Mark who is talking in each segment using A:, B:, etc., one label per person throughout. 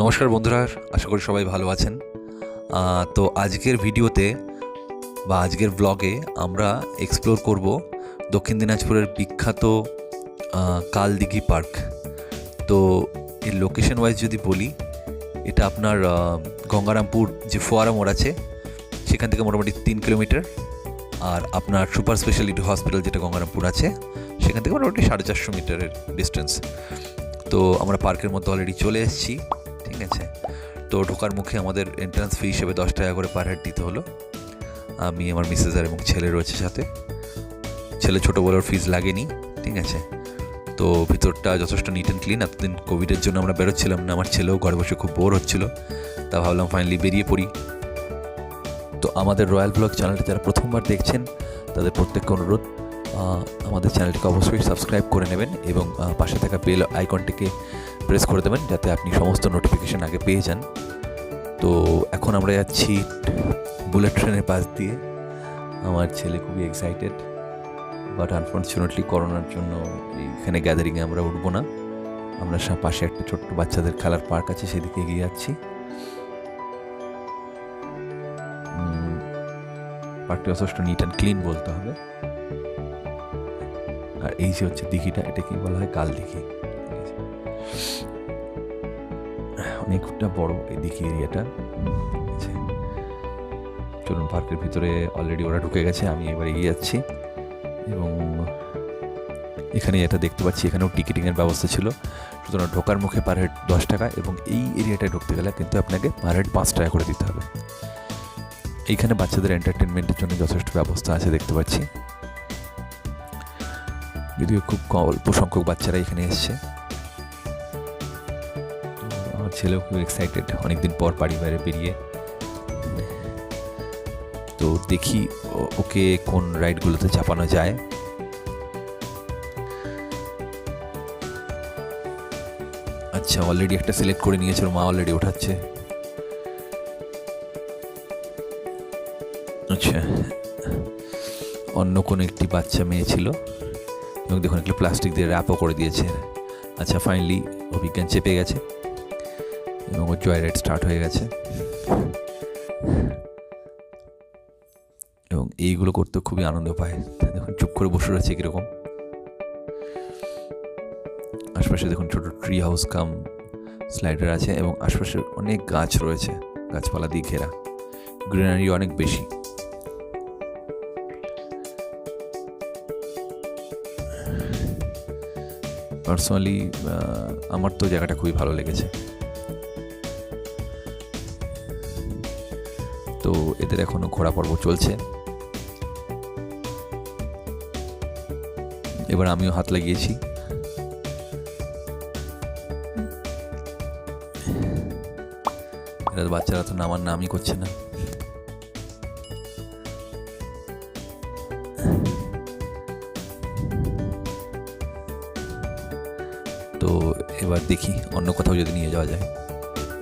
A: নমস্কার বন্ধুরা, আশা করি সবাই ভালো আছেন। তো আজকের ভিডিওতে বা আজকের ব্লগে আমরা এক্সপ্লোর করব দক্ষিণ দিনাজপুরের বিখ্যাত কালদিঘি পার্ক তো এর লোকেশন ওয়াইজ যদি বলি, এটা আপনার গঙ্গারামপুর যে ফোয়ারা মোড় আছে, সেখান থেকে মোটামুটি তিন কিলোমিটার। আর আপনার সুপার স্পেশালিটি হসপিটাল যেটা গঙ্গারামপুর আছে সেখান থেকে মোটামুটি সাড়ে চারশো মিটারের ডিস্টেন্স তো আমরা পার্কের মধ্যে অলরেডি চলে এসেছি, ঠিক আছে? তো ঢোকার মুখে আমাদের এন্ট্রান্স ফি হিসেবে দশ টাকা করে পার হেড দিতে হলো। আমি, আমার মিসেস আর এবং ছেলে রয়েছে সাথে। ছেলে ছোটো বলে ওর ফিজ লাগেনি, ঠিক আছে? তো ভিতরটা যথেষ্ট নিট অ্যান্ড ক্লিন এতদিন কোভিডের জন্য আমরা বেরোচ্ছিলাম না, আমার ছেলেও ঘরে বসে খুব বোর হচ্ছিল। তা ভাবলাম ফাইনালি বেরিয়ে পড়ি। তো আমাদের রয়্যাল ব্লগ চ্যানেলটা যারা প্রথমবার দেখছেন, তাদের প্রত্যেককে অনুরোধ। আমাদের চ্যানেলটিকে অবশ্যই সাবস্ক্রাইব করে নেবেন এবং পাশে থাকা বেল আইকনটিকে প্রেস করে দেবেন যাতে আপনি সমস্ত নোটিফিকেশান আগে পেয়ে যান। তো এখন আমরা যাচ্ছি বুলেট ট্রেনের পাশ দিয়ে। আমার ছেলে খুবই এক্সাইটেড বাট আনফর্চুনেটলি করোনার জন্য এখানে গ্যাদারিংয়ে আমরা উঠবো না। আমরা পাশে একটা ছোট্ট বাচ্চাদের খেলার পার্ক আছে, সেদিকে এগিয়ে যাচ্ছি। পার্কটি যথেষ্ট নিট অ্যান্ড ক্লিন বলতে হবে। আর এই যে হচ্ছে দিঘিটা এটাকে বলা হয় কাল দিঘি। অনেকটা বড় এই দিঘি এরিয়াটা। চলুন পার্কের ভিতরে অলরেডি ওরা ঢুকে গেছে, আমি এবার এগিয়ে যাচ্ছি। এবং এখানে এটা দেখতে পাচ্ছি, এখানেও টিকিটিংয়ের ব্যবস্থা ছিল। সুতরাং ঢোকার মুখে পার হেড দশ টাকা এবং এই এরিয়াটায় ঢুকতে গেলে কিন্তু আপনাকে পার হেড পাঁচ টাকা করে দিতে হবে। এইখানে বাচ্চাদের এন্টারটেনমেন্টের জন্য যথেষ্ট ব্যবস্থা আছে দেখতে পাচ্ছি। যদিও খুব অল্প সংখ্যক বাচ্চারা এখানে এসছে। আমার ছেলেও খুব এক্সাইটেড অনেকদিন পর বাড়ি বাইরে বেরিয়ে। তো দেখি ওকে কোন রাইডগুলোতে চাপানো যায়। আচ্ছা অলরেডি একটা সিলেক্ট করে নিয়েছে মা অলরেডি ওঠাচ্ছে। আচ্ছা অন্য কোনো একটি বাচ্চা মেয়ে ছিল। এবং দেখুন একটু প্লাস্টিক দিয়ে র্যাপও করে দিয়েছে। আচ্ছা ফাইনালি অভিজ্ঞান চেপে গেছে এবং ওর জয় রাইড স্টার্ট হয়ে গেছে। এবং এইগুলো করতে খুবই আনন্দ পায়। দেখুন, চুপ করে বসে রয়েছে কীরকম। আশপাশে দেখুন ছোট ট্রি হাউস কাম স্লাইডার আছে এবং আশপাশে অনেক গাছ রয়েছে, গাছপালা দিয়ে ঘেরা। গ্রিনারি অনেক বেশি। পার্সোনালি আমার তো জায়গাটা খুবই ভালো লেগেছে। তো এদের এখনও ঘোরা পর্ব চলছে। এবার আমিও হাত লাগিয়েছি। বাচ্চারা তো নামার নামই করছে না। তো এবার দেখি অন্য কোথাও যদি নিয়ে যাওয়া যায়।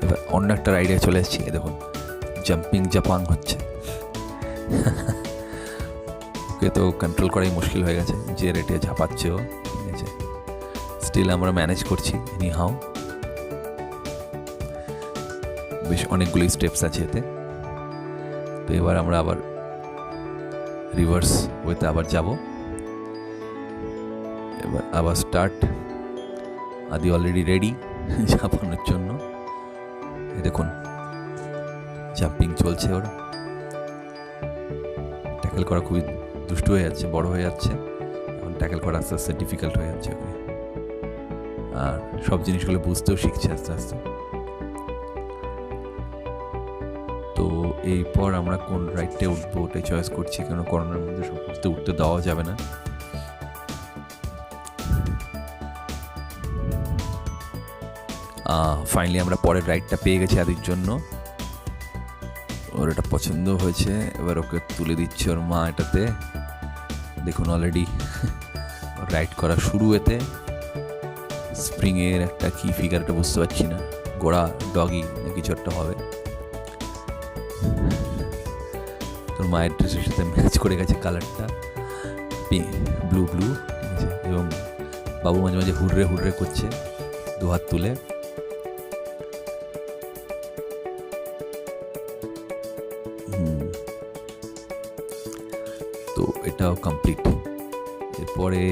A: এবার অন্য একটা রাইডে চলে এসেছি দেখুন জাম্পিং জাপাং হচ্ছে। ওকে তো কন্ট্রোল করাই মুশকিল হয়ে গেছে, যে রেটে ঝাঁপাচ্ছে ও, ঠিক আছে। স্টিল আমরা ম্যানেজ করছি এনি হাও বেশ অনেকগুলি স্টেপস আছে এতে। তো এবার আমরা আবার রিভার্স ওয়েতে আবার যাব। এবার আবার স্টার্ট আদি অলরেডি রেডি ঝাঁপানোর জন্য। দেখুন জাম্পিং চলছে ওর। ট্যাকেল করা খুবই দুষ্টু হয়ে যাচ্ছে, বড় হয়ে যাচ্ছে। এখন ট্যাকেল করা আস্তে আস্তে ডিফিকাল্ট হয়ে যাচ্ছে ওকে। আর সব জিনিসগুলো বুঝতেও শিখছে আস্তে আস্তে। তো এরপর আমরা কোন রাইডটা উঠবো, ওটাই চয়েস করছি, কেন করোনার মধ্যে সব কিছুতে উঠতে দেওয়া যাবে না। ফাইনালি আমরা পরের রাইডটা পেয়ে গেছি আদির জন্য। ওর এটা পছন্দ হয়েছে, এবার ওকে তুলে দিচ্ছে ওর মা এটাতে। দেখুন অলরেডি রাইড করা শুরু এতে। স্প্রিংয়ের একটা কি ফিগারটা বুঝতে পারছি না। গোড়া ডগি কিছু একটা হবে। তোর মায়ের ড্রেসের সাথে ম্যাচ করে গেছে কালারটা ব্লু ব্লু এবং বাবু মাঝে মাঝে হুড়রে হুড়রে করছে, দু হাত তুলে। এটাও কমপ্লিট এরপরে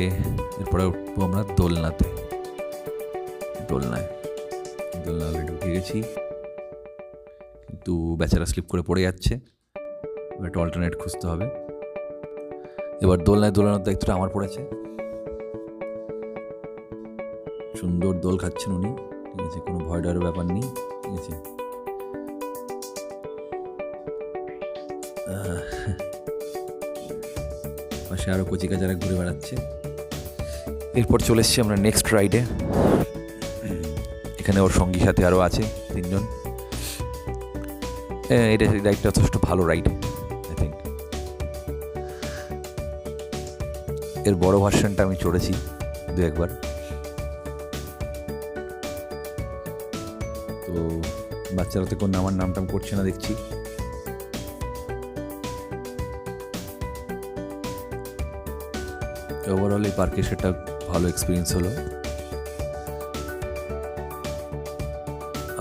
A: এরপরে উঠবো আমরা দোলনাতে। দোলনায়। দোলনা অলরেডি উঠে গেছি। কিন্তু বেচারা স্লিপ করে পড়ে যাচ্ছে। একটা অল্টারনেট খুঁজতে হবে। এবার দোলনায় দোলানোর দায়িত্বটা আমার পড়েছে সুন্দর দোল খাচ্ছেন উনি। ঠিক আছে, কোনো ভয় ডরের ব্যাপার নেই। ঠিক আছে। আহ, পাশে আরও কচিকা যারা ঘুরে বেড়াচ্ছে। এরপর চলে এসছি আমরা নেক্সট রাইডে এখানে ওর সঙ্গী সাথে আরও আছে তিনজন। এটা রাইডটা যথেষ্ট ভালো রাইড আই থিঙ্ক এর বড় ভার্সনটা আমি চড়েছি দু একবার। তো বাচ্চারা তো কোনো আমার নাম টাম করছে না দেখছি। ওভারঅল এই পার্কে সেটা ভালো এক্সপিরিয়েন্স হলো।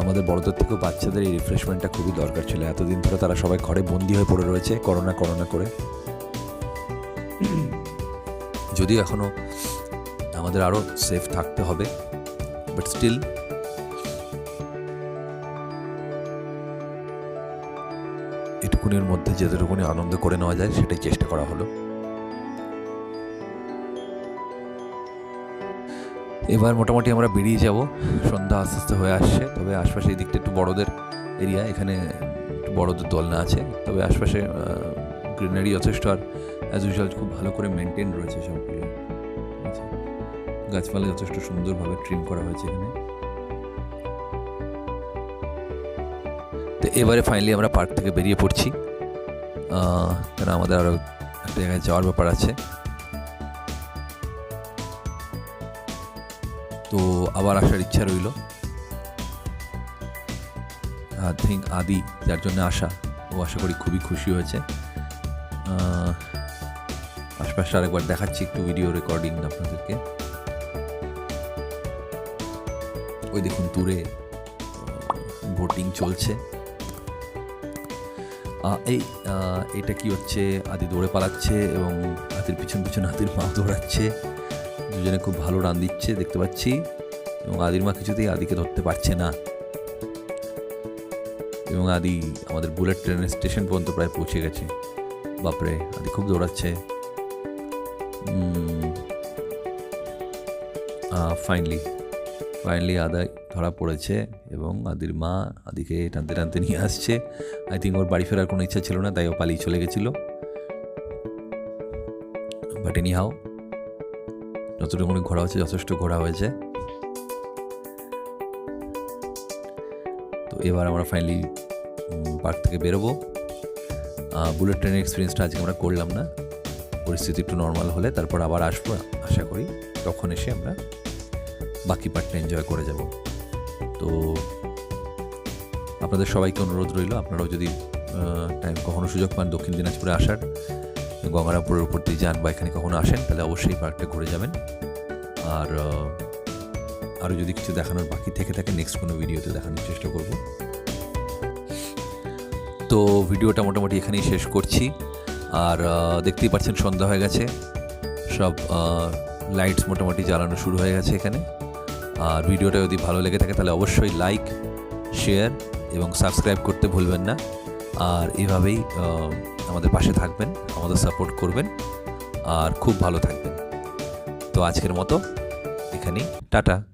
A: আমাদের বড়দের থেকেও বাচ্চাদের এই রিফ্রেশমেন্টটা খুবই দরকার ছিল। এতদিন ধরে তারা সবাই ঘরে বন্দি হয়ে পড়ে রয়েছে করোনা করোনা করে। যদিও এখনও আমাদের আরও সেফ থাকতে হবে বাট স্টিল এটুকুনির মধ্যে যেটুকুনি আনন্দ করে নেওয়া যায় সেটাই চেষ্টা করা হলো। এবার মোটামুটি আমরা বেরিয়ে যাব। সন্ধ্যা আস্তে আস্তে হয়ে আসছে, তবে আশপাশে এই দিকটা একটু বড়দের এরিয়া এখানে একটু বড়দের দোলনা আছে। তবে আশপাশে গ্রিনারি যথেষ্ট আর অ্যাজ ইউজুয়াল খুব ভালো করে মেনটেন রয়েছে সবগুলো গাছপালা যথেষ্ট সুন্দরভাবে ট্রিম করা হয়েছে এখানে। তো এবারে ফাইনালি আমরা পার্ক থেকে বেরিয়ে পড়ছি। কারণ আমাদের আরও একটা জায়গায় যাওয়ার ব্যাপার আছে। তো আবার আসার ইচ্ছা রইল। থিঙ্ক আদি, যার জন্য আসা ও আশা করি খুবই খুশি হয়েছে। আশপাশে আরেকবার দেখাচ্ছি একটু ভিডিও রেকর্ডিং আপনাদেরকে। ওই দেখুন দূরে ভোটিং চলছে। এই এটা কি হচ্ছে? আদি দৌড়ে পালাচ্ছে এবং হাতির পিছন পিছন হাতির মা দৌড়াচ্ছে। দুজনে খুব ভালো রান দিচ্ছে, দেখতে পাচ্ছি। এবং আদির মা কিছুতেই আদিকে ধরতে পারছে না। এবং আদি আমাদের বুলেট ট্রেনের স্টেশন পর্যন্ত প্রায় পৌঁছে গেছে। বাপরে, আদি খুব দৌড়াচ্ছে। ফাইনালি ফাইনালি আদায় ধরা পড়েছে এবং আদির মা আদিকে টানতে টানতে নিয়ে আসছে। আই থিঙ্ক ওর বাড়ি ফেরার কোনো ইচ্ছা ছিল না, তাই ও পালিয়ে চলে গেছিল। বাট এনি হাও যতটুকু ঘোরা হয়েছে, যথেষ্ট ঘোরা হয়েছে। তো এবার আমরা ফাইনালি পার্ক থেকে বেরোবো। বুলেট ট্রেনের এক্সপিরিয়েন্সটা আজকে আমরা করলাম না। পরিস্থিতি একটু নর্মাল হলে তারপর আবার আসব, আশা করি। তখন এসে আমরা বাকি পার্টটা এনজয় করে যাব। তো আপনাদের সবাইকে অনুরোধ রইল, আপনারাও যদি টাইম কখনো সুযোগ পান দক্ষিণ দিনাজপুরে আসার গঙ্গারামপুরের উপর দিয়ে যান বা এখানে কখনো আসেন, তাহলে অবশ্যই পার্কটা ঘুরে যাবেন। আর আরও যদি কিছু দেখানোর বাকি থেকে থাকে নেক্সট কোনো ভিডিওতে দেখানোর চেষ্টা করব। তো ভিডিওটা মোটামুটি এখানেই শেষ করছি। আর দেখতেই পাচ্ছেন সন্ধ্যা হয়ে গেছে। সব লাইটস মোটামুটি জ্বালানো শুরু হয়ে গেছে এখানে। আর ভিডিওটা যদি ভালো লেগে থাকে, তাহলে অবশ্যই লাইক শেয়ার এবং সাবস্ক্রাইব করতে ভুলবেন না। আর এভাবেই আমাদের পাশে থাকবেন, আমাদের সাপোর্ট করবেন, আর খুব ভালো থাকবেন। তো আজকের মতো এখানেই। টাটা।